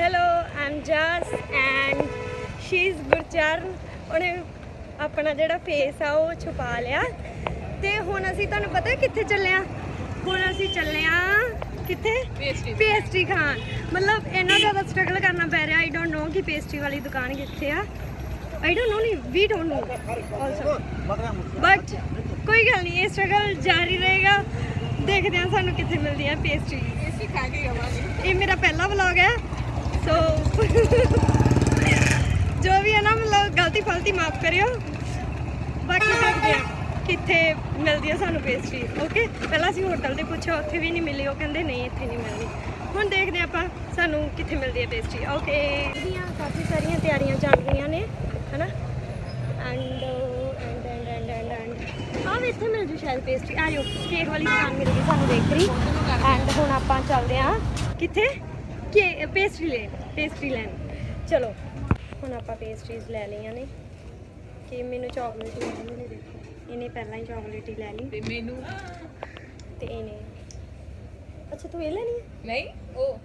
Hello I'm Jas and she is Gurcharan ਉਹਨੇ ਆਪਣਾ ਜਿਹੜਾ ਫੇਸ ਆ ਉਹ ਛੁਪਾ ਲਿਆ। ਤੇ ਹੁਣ ਅਸੀਂ ਤੁਹਾਨੂੰ ਪਤਾ ਕਿੱਥੇ ਚੱਲੇ ਆ? ਹੁਣ ਅਸੀਂ ਚੱਲੇ ਆ ਕਿੱਥੇ? ਪੇਸਟਰੀ ਖਾਣ। ਮਤਲਬ ਇੰਨਾ ਜ਼ਿਆਦਾ ਸਟਰਗਲ ਕਰਨਾ ਪੈ ਰਿਹਾ ਆਈ ਡੋਨਟ ਨੋ ਕਿ ਪੇਸਟਰੀ ਵਾਲੀ ਦੁਕਾਨ ਕਿੱਥੇ ਆ। ਆਈ ਡੋਨਟ ਨੋ ਨਹੀਂ we don't know also but ਕੋਈ ਗੱਲ ਨਹੀਂ ਇਹ ਸਟਰਗਲ ਜਾਰੀ ਰਹੇਗਾ। ਦੇਖਦੇ ਹਾਂ ਸਾਨੂੰ ਕਿੱਥੇ ਮਿਲਦੀ ਆ ਪੇਸਟਰੀ ਇਹ ਮੇਰਾ ਪਹਿਲਾ ਵਲੌਗ ਹੈ। ਜੋ ਵੀ ਹੈ ਨਾ ਮਤਲਬ ਗਲਤੀ ਫਲਤੀ ਮਾਫ ਕਰਿਓ। ਬਾਕੀ ਦੇਖਦੇ ਆ ਕਿੱਥੇ ਮਿਲਦੀ ਹੈ ਸਾਨੂੰ ਪੇਸਟਰੀ ਓਕੇ ਪਹਿਲਾਂ ਅਸੀਂ ਹੋਟਲ ਤੇ ਪੁੱਛਿਆ ਉੱਥੇ ਵੀ ਨਹੀਂ ਮਿਲੀ ਉਹ ਕਹਿੰਦੇ ਨਹੀਂ ਇੱਥੇ ਨਹੀਂ ਮਿਲਣੀ ਹੁਣ ਦੇਖਦੇ ਆਪਾਂ ਸਾਨੂੰ ਕਿੱਥੇ ਮਿਲਦੀ ਹੈ ਪੇਸਟਰੀ ਓਕੇ ਇਹਦੀਆਂ ਕਾਫੀ ਸਾਰੀਆਂ ਤਿਆਰੀਆਂ ਚੱਲ ਰਹੀਆਂ ਨੇ ਹਨਾ? And and and and and and ਆਹ ਵੀ ਇੱਥੇ ਮਿਲ ਜੂ ਸ਼ਾਇਦ ਪੇਸਟਰੀ ਆ ਜਾਓ ਕੇਕ ਵਾਲੀ ਦੁਕਾਨ ਮਿਲ ਗਈ ਸਾਨੂੰ ਬੇਕਰੀ ਐਂਡ ਹੁਣ ਆਪਾਂ ਚੱਲਦੇ ਆ ਕਿੱਥੇ? ਕੇ ਪੇਸਟਰੀ ਲੈਣ ਪੇਸਟਰੀ ਲੈਣ। ਚਲੋ ਹੁਣ ਆਪਾਂ ਪੇਸਟਰੀਜ਼ ਲੈ ਲਈਆਂ ਨੇ। ਕਿ ਮੈਨੂੰ ਚਾਕਲੇਟ ਹੀ ਲੈਣੀ ਨੇ ਦੇਖੋ। ਇਹਨੇ ਪਹਿਲਾਂ ਹੀ ਚਾਕਲੇਟ ਹੀ ਲੈ ਲਈ। ਤੇ ਮੈਨੂੰ? ਤੇ ਇਹਨੇ ਅੱਛਾ ਤੂੰ ਇਹ ਲੈਣੀ ਹੈ? ਨਹੀਂ ਉਹ।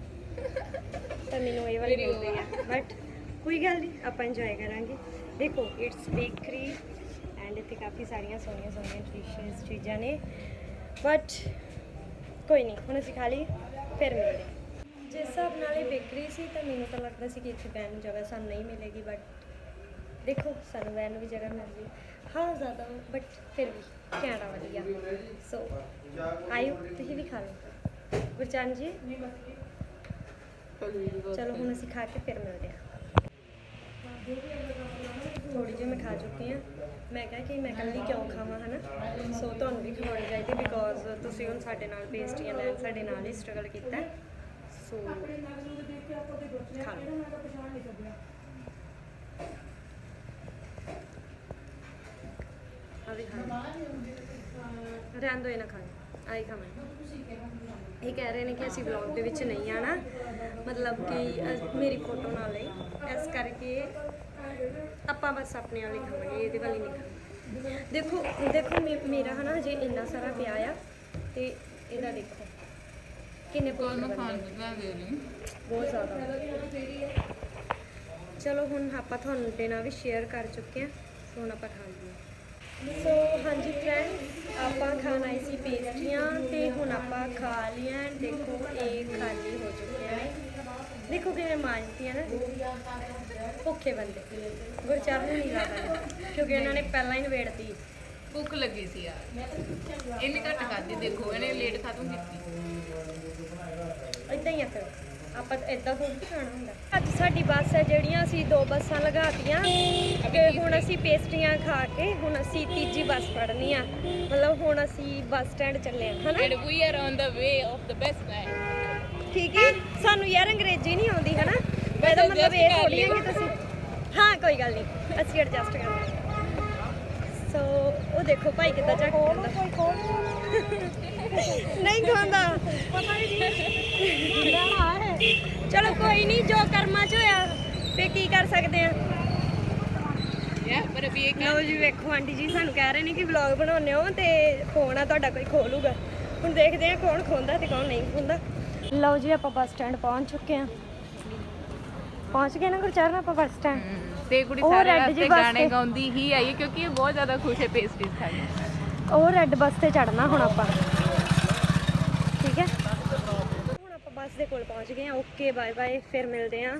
ਤਾਂ ਮੈਨੂੰ ਇਹ ਵਾਲੀ ਮਿਲ ਗਈ ਬਟ ਕੋਈ ਗੱਲ ਨਹੀਂ ਆਪਾਂ ਇੰਜੋਏ ਕਰਾਂਗੇ। ਦੇਖੋ ਇਟਸ ਬੇਕਰੀ ਐਂਡ ਇੱਥੇ ਕਾਫੀ ਸਾਰੀਆਂ ਸੋਹਣੀਆਂ ਸੋਹਣੀਆਂ ਡਿਸ਼ਸ ਚੀਜ਼ਾਂ ਨੇ। ਬਟ ਕੋਈ ਨਹੀਂ ਹੁਣ ਅਸੀਂ ਖਾ ਲਈ ਫਿਰ ਮਿਲਦੇ। ਜਿਸ ਹਿਸਾਬ ਨਾਲ ਇਹ ਬੇਕਰੀ ਸੀ ਤਾਂ ਮੈਨੂੰ ਤਾਂ ਲੱਗਦਾ ਸੀ ਕਿ ਇੱਥੇ ਬੈਨ ਨੂੰ ਜਗ੍ਹਾ ਸਾਨੂੰ ਨਹੀਂ ਮਿਲੇਗੀ ਬਟ ਦੇਖੋ, ਸਾਨੂੰ ਬੈਨ ਨੂੰ ਵੀ ਜਗ੍ਹਾ ਮਿਲ ਗਈ। ਹਾਂ, ਜ਼ਿਆਦਾ ਬਟ ਫਿਰ ਵੀ ਘੈਂਟਾ ਵਧੀਆ। ਸੋ ਆਇਓ, ਤੁਸੀਂ ਵੀ ਖਾ ਲਓ। ਗੁਰਚਰਨ ਜੀ? ਚਲੋ, ਹੁਣ ਅਸੀਂ ਖਾ ਕੇ ਫਿਰ ਮਿਲਦੇ ਹਾਂ। ਥੋੜੀ ਜਿਹੀ ਮੈਂ ਖਾ ਚੁੱਕੀ ਹਾਂ। ਮੈਂ ਕਿਹਾ ਕਿ ਮੈਂ ਇਕੱਲੀ ਕਿਉਂ ਖਾਵਾਂ, ਹਨਾ? ਸੋ ਤੁਹਾਨੂੰ ਵੀ ਖਵਾਉਣੀ ਚਾਹੀਦੀ ਬਿਕੋਜ਼ ਤੁਸੀਂ ਹੁਣ ਸਾਡੇ ਨਾਲ ਪੇਸਟਰੀਆਂ ਲੈਣ, ਸਾਡੇ ਨਾਲ ਹੀ ਸਟਰਗਲ ਕੀਤਾ। ਸੋ ਖਾ ਲਓ ਆ ਵੀ ਖਾ ਲਓ ਰਹਿਣ ਦੋ ਇਹ ਨਾ ਖਾਓ ਆਈ ਖਾਵਾਂ ਇਹ ਕਹਿ ਰਹੇ ਨੇ ਕਿ ਅਸੀਂ ਵਲੌਗ ਦੇ ਵਿੱਚ ਨਹੀਂ ਆਣਾ ਮਤਲਬ ਕਿ ਅ- ਮੇਰੀ ਫੋਟੋ ਨਾ ਲਈ। ਇਸ ਕਰਕੇ ਆਪਾਂ ਬਸ ਆਪਣੇ ਵਾਲੀ ਖਾਵਾਂਗੇ ਇਹਦੇ ਵਾਲੀ ਨਹੀਂ ਖਾਵਾਂਗੇ ਦੇਖੋ ਦੇਖੋ ਮੇ- ਮੇਰਾ ਹਨਾ ਹਜੇ ਇੰਨਾ ਸਾਰਾ ਪਿਆ ਆ ਤੇ ਇਹਦਾ ਦੇਖੋ। ਕਿੰਨੇ ਕੋਲ ਮੈਂ ਖਾਣ ਬਣਾ ਦੇ ਲਈ ਬਹੁਤ ਜ਼ਿਆਦਾ। ਚਲੋ, ਹੁਣ ਆਪਾਂ ਤੁਹਾਨੂੰ ਦੇਣਾ ਵੀ ਸ਼ੇਅਰ ਕਰ ਚੁੱਕੇ ਹਾਂ। ਸੋ ਹੁਣ ਆਪਾਂ ਖਾ ਲਈਏ। ਸੋ ਹਾਂਜੀ ਫਰੈਂਡਸ ਆਪਾਂ ਖਾਣ ਆਏ ਸੀ ਪੇਸਟਰੀਆਂ ਤੇ ਹੁਣ ਆਪਾਂ ਖਾ ਲਈਆਂ ਦੇਖੋ, ਇਹ ਖਾਲੀ ਹੋ ਚੁੱਕੀਆਂ ਨੇ। ਦੇਖੋ ਕਿਵੇਂ ਮਾਂਜਦੀਆਂ ਨਾ। ਭੁੱਖੇ ਬੰਦੇ। ਗੁਰਚਰਨ ਨਹੀਂ ਲੱਗਦਾ ਕਿਉਂਕਿ ਉਹਨਾਂ ਨੇ ਪਹਿਲਾਂ ਹੀ ਨਵੇੜਤੀ ਭੁੱਖ ਲੱਗੀ ਸੀ ਯਾਰ। ਇਹਨੇ ਘੱਟ ਖਾਧੀ ਦੇਖੋ ਇਹਨੇ ਲੇਟ ਖਤਮ ਕੀਤੀ। ਇਦਾਂ ਹੀ ਆ ਫਿਰ। ਆਪਾਂ ਇਦਾਂ ਥੋੜੀ ਖਾਣਾ ਹੁੰਦਾ? ਅੱਜ ਸਾਡੀ ਬੱਸ ਹੈ ਜਿਹੜੀਆਂ ਅਸੀਂ ਦੋ ਬੱਸਾਂ ਲਗਾਤੀਆਂ। ਤੇ ਹੁਣ ਅਸੀਂ ਪੇਸਟਰੀਆਂ ਖਾ ਕੇ ਹੁਣ ਅਸੀਂ ਤੀਜੀ ਬੱਸ ਫੜਨੀ ਆ। ਮਤਲਬ ਹੁਣ ਅਸੀਂ ਬੱਸ ਸਟੈਂਡ ਚੱਲੇ ਆ ਹਨਾ? And we are on the way of the best night ਠੀਕ ਹੈ? ਸਾਨੂੰ ਯਾਰ ਅੰਗਰੇਜ਼ੀ ਨਹੀਂ ਆਉਂਦੀ ਹਨਾ? ਇਹਦਾ ਮਤਲਬ ਇਹ ਥੋੜੀ ਹੈ। ਕਿ ਤੁਸੀਂ ਹਾਂ ਕੋਈ ਗੱਲ ਨਹੀਂ। ਅਸੀਂ ਐਡਜਸਟ ਕਰ ਲਾਂਗੇ ਸੋ ਉਹ ਦੇਖੋ ਭਾਈ ਕਿੱਦਾਂ ਚੱਕ ਕਰਦਾ ਕੋਈ ਖੋਲ ਨਹੀਂ ਖੋਂਦਾ ਪਤਾ ਨਹੀਂ। ਹੈ। ਚਲੋ ਕੋਈ ਨਹੀਂ ਜੋ ਕਰਮਾਂ ਚ ਹੋਇਆ ਤੇ ਕੀ ਕਰ ਸਕਦੇ ਆ? ਯਾ ਪਰ ਅਭੀ ਇਹ ਲਓ ਜੀ ਵੇਖੋ ਆਂਟੀ ਜੀ ਸਾਨੂੰ ਕਹਿ ਰਹੇ ਨੇ ਕਿ ਵਲੌਗ ਬਣਾਉਂਦੇ ਹੋ ਤੇ ਫੋਨ ਆ ਤੁਹਾਡਾ ਕੋਈ ਖੋਲੂਗਾ। ਹੁਣ ਦੇਖਦੇ ਆ ਕੌਣ ਖੋਂਦਾ ਤੇ ਕੌਣ ਨਹੀਂ ਖੋਂਦਾ ਲਓ ਜੀ ਆਪਾਂ ਬੱਸ ਸਟੈਂਡ ਪਹੁੰਚ ਚੁੱਕੇ ਆ ਪਹੁੰਚ ਗਏ ਨਾ ਗੁਰਚਰਨ ਆਪਾਂ ਬੱਸ ਸਟੈਂਡ। ਤੇ ਕੁੜੀ ਉਹ ਸਾਰੇ red ਜੀ ਰਸਤੇ ਬੱਸ ਗਾਣੇ ਤੇ। ਗਾਉਂਦੀ ਹੀ ਆਈ ਹੈ ਕਿਉਂਕਿ ਇਹ ਬਹੁਤ ਜ਼ਿਆਦਾ ਖੁਸ਼ ਹੈ ਪੇਸਟਰੀਜ਼ ਖਾ ਕੇ ਉਹ ਰੈੱਡ ਬੱਸ ਤੇ ਚੜਨਾ ਹੁਣ ਆਪਾਂ। ਠੀਕ ਹੈ? ਹੁਣ ਆਪਾਂ ਬੱਸ ਦੇ ਕੋਲ ਪਹੁੰਚ ਗਏ ਆ ਓਕੇ ਬਾਏ ਬਾਏ ਫਿਰ ਮਿਲਦੇ ਆ